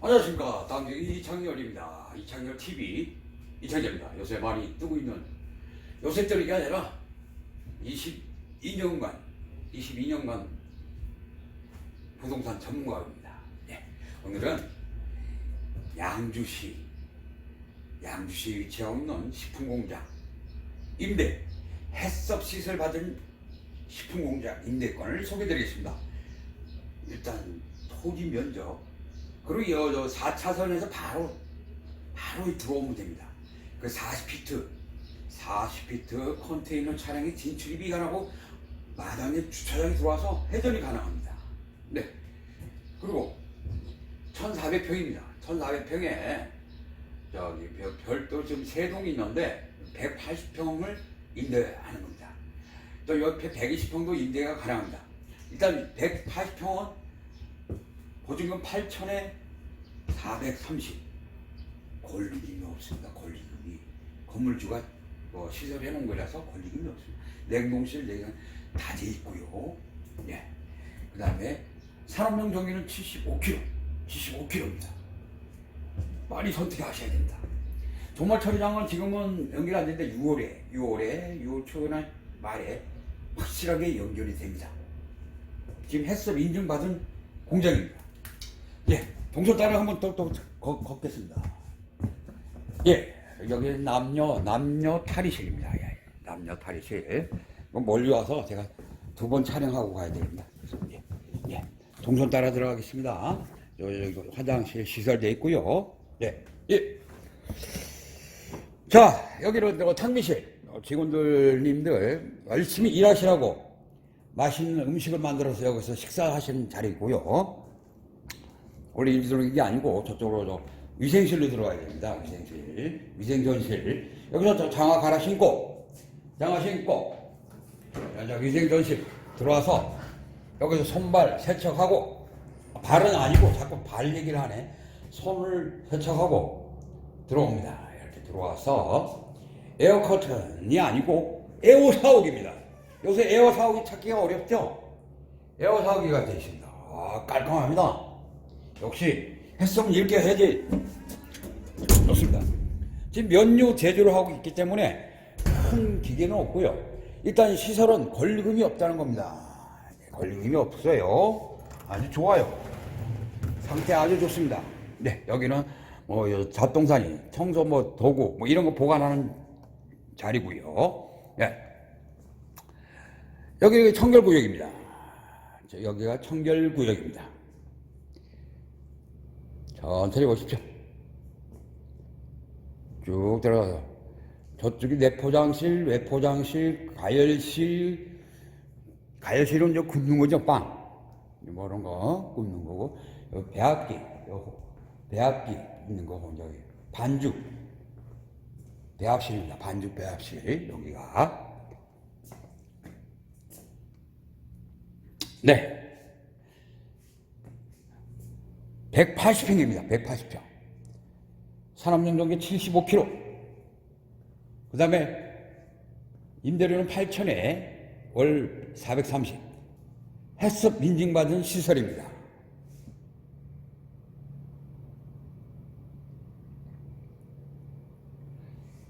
안녕하십니까. 당연히 이창열입니다. 이창열 TV 이창열입니다. 요새 많이 뜨고 있는 요새 뜨는 게 아니라 22년간 22년간 부동산 전문가입니다. 예. 오늘은 양주시 양주시에 위치하고 있는 식품공장 임대 해썹 시설 받은 식품공장 임대권을 소개드리겠습니다. 일단 토지 면적 그리고 여, 저 4차선에서 바로 바로 들어오면 됩니다. 그 40피트 40피트 컨테이너 차량이 진출이 비가능하고 마당에 주차장이 들어와서 회전이 가능합니다. 네. 그리고 1,400평입니다. 1,400평에 저기 별- 별도 지금 세 동이 있는데 180평을 임대하는 겁니다. 또 옆에 120평도 임대가 가능합니다. 일단 180평은 보증금 8천에 430 권리금이 없습니다. 권리금이 건물주가 뭐 시설해 놓은 거라서 권리금이 없습니다. 냉동실 내가 다돼 있고요. 예. 그 다음에 산업용 전기는 75kg, 75kg입니다. 빨리 선택하셔야 됩니다. 정말 처리장은 지금은 연결 안 되는데 6월에, 6월에, 6월 초나 말에 확실하게 연결이 됩니다. 지금 햇섭 인증받은 공장입니다. 예, 동서 따라 한번 또, 또 걷, 걷겠습니다. 예, 여기 남녀, 남녀 탈의실입니다. 예, 남녀 탈의실. 그럼 멀리 와서 제가 두 번 촬영하고 가야 됩니다. 예, 예, 동선 따라 들어가겠습니다. 여기, 여기 화장실 시설되어 있고요. 예, 예. 자, 여기는 어, 탕비실. 어, 직원들님들 열심히 일하시라고 맛있는 음식을 만들어서 여기서 식사하시는 자리고요. 원래 일 들어오는 게 아니고 저쪽으로 저 위생실로 들어가야 됩니다. 위생실, 위생전실. 여기서 저 장화 갈아 신고, 장화 신고, 자, 위생전실 들어와서 여기서 손발 세척하고 발은 아니고 자꾸 발 얘기를 하네. 손을 세척하고 들어옵니다. 이렇게 들어와서 에어커튼이 아니고 에어 사옥입니다. 요새 에어 사옥이 찾기가 어렵죠? 에어 사옥이가 되어 있습니다. 아, 깔끔합니다. 역시 했으면 이렇게 해야지 좋습니다. 지금 면류 제조를 하고 있기 때문에 큰 기계는 없고요. 일단 시설은 권리금이 없다는 겁니다. 권리금이 없어요. 아주 좋아요. 상태 아주 좋습니다. 네, 여기는 뭐 잡동사니, 청소 뭐 도구 뭐 이런 거 보관하는 자리고요. 네. 여기 청결구역입니다. 저 여기가 청결구역입니다. 천천히 보십시오. 쭉 들어가서 저쪽이 내포장실, 외포장실, 가열실, 가열실은 이제 굽는 거죠, 빵. 뭐 이런 거 굽는 거고, 여기 배합기, 요 배합기 있는 거, 저기 반죽, 배합실입니다. 반죽 배합실, 여기가. 네. 180평입니다. 180평. 산업용전기 75kg. 그 다음에 임대료는 8천에 월 430. 햇섭 인증받은 시설입니다.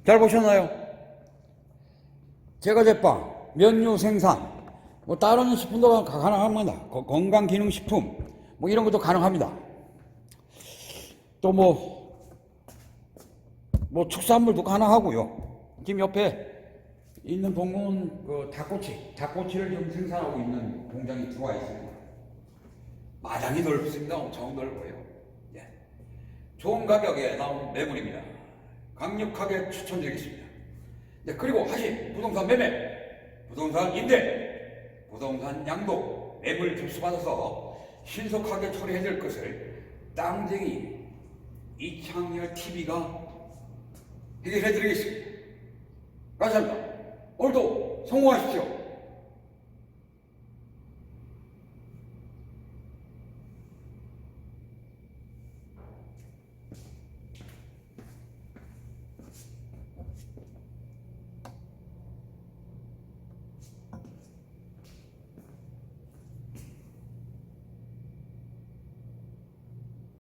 잘 보셨나요? 제과 제빵, 면류 생산, 뭐 다른 식품도 가- 가능합니다. 거- 건강기능식품, 뭐 이런 것도 가능합니다. 또 뭐, 뭐 축산물도 가능하고요. 지금 옆에 있는 동은 그 닭꼬치, 닭꼬치를 지금 생산하고 있는 공장이 들어와 있습니다. 마당이 넓습니다. 엄청 넓어요. 예. 좋은 가격에 나온 매물입니다. 강력하게 추천드리겠습니다. 네, 그리고 하신 부동산 매매, 부동산 임대, 부동산 양도, 매물 접수받아서 신속하게 처리해야 될 것을 땅쟁이 이창열 TV가 해결해 드리겠습니다. 감사합니다. 오늘도 성공하십시오.